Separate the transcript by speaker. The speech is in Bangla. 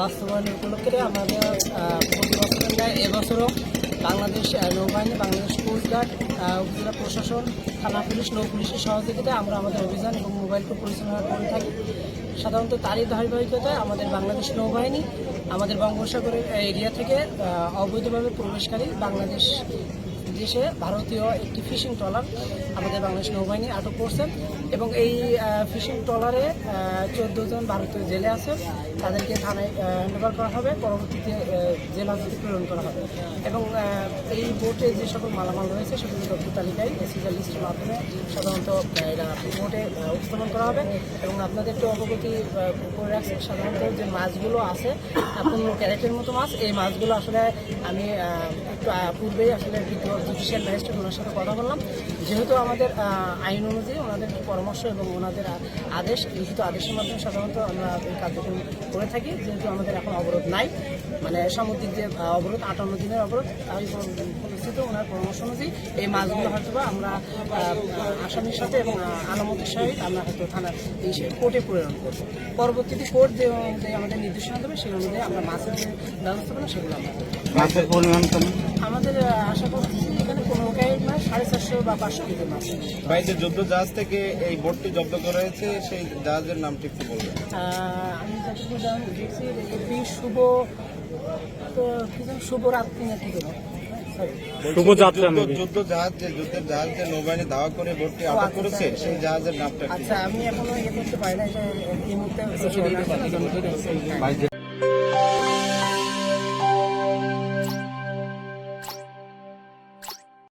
Speaker 1: বাস্তবায়ন উপলক্ষে আমাদের প্রতি ন্যায় এবছরও বাংলাদেশ নৌবাহিনী, বাংলাদেশ কোস্টগার্ড উপজেলা প্রশাসন, থানা পুলিশ, নৌ পুলিশের সহযোগিতায় আমরা আমাদের অভিযান এবং মোবাইলকে পরিচালনা করে থাকি। সাধারণত তারই ধারাবাহিকতায় আমাদের বাংলাদেশ নৌবাহিনী আমাদের বঙ্গোপসাগরের এরিয়া থেকে অবৈধভাবে প্রবেশকারী বাংলাদেশ দেশে ভারতীয় একটি ফিশিং ট্রলার আমাদের বাংলাদেশ নৌবাহিনী আটক করছেন এবং এই ফিশিং ট্রলারে চোদ্দ জন ভারতীয় জেলে আছে। তাদেরকে থানায় হ্যান্ডওভার করা হবে। পরবর্তীতে জেলা হাজতে প্রেরণ করা হবে। এবং এই বোটে যে সকল মালামাল রয়েছে সেগুলো তথ্য তালিকায় সিজার লিস্টের মাধ্যমে সাধারণত এরা বোটে উত্তোলন করা হবে। এবং আপনাদের একটু অবগতি করে রাখছি। সাধারণত যে মাছগুলো আছে পনেরো ক্যারেটের মতো মাছ। এই মাছগুলো আসলে আমি একটু পূর্বেই আসলে জুডিশিয়াল ম্যাজিস্ট্রেট ওনার সাথে কথা বললাম। যেহেতু আমাদের আইন অনুযায়ী ওনাদের পরামর্শ এবং ওনাদের আদেশ লিখিত আদেশের মাধ্যমে সাধারণত আমরা এই কার্যক্রম করে থাকি যেহেতু আমাদের এখন অবরোধ নাই। মানে সামুদ্রিক যে অবরোধ আটান্ন দিনের অবরোধ তাই পরিস্থিত ওনার পরামর্শ অনুযায়ী এই মাছগুলো হয়তো বা আমরা আসামির সাথে এবং আলামতের সহিত আমরা হয়তো থানার এই কোর্টে প্রেরণ করব। পরবর্তীতে কোর্ট যে অনুযায়ী আমাদের নির্দেশনা দেবে সেই অনুযায়ী আমরা মাছের যে ব্যবস্থাপনা সেগুলো আমরা আমাদের আশা চারশো বা পাঁচশো কেজি মাছ।
Speaker 2: ভাই যে যুদ্ধ জাহাজ থেকে এই বোটটি জব্দ করা হয়েছে সেই জাহাজের নামটি একটু বলবেন?
Speaker 1: আমি যতটুকু দেখছি শুভ তো কি যেন শুভ রাত্রি না কি যেন
Speaker 2: শুভযাত্রা যুদ্ধ জাহাজ যে যুদ্ধের জাহাজ যে নৌবাহিনী দাওয়া করে বোটটি আটক
Speaker 1: আচ্ছা,
Speaker 2: করেছে
Speaker 1: আচ্ছা।
Speaker 2: সেই জাহাজের নামটা
Speaker 1: আচ্ছা আমি এখনও ইয়ে করতে পারি না এই মুহূর্তে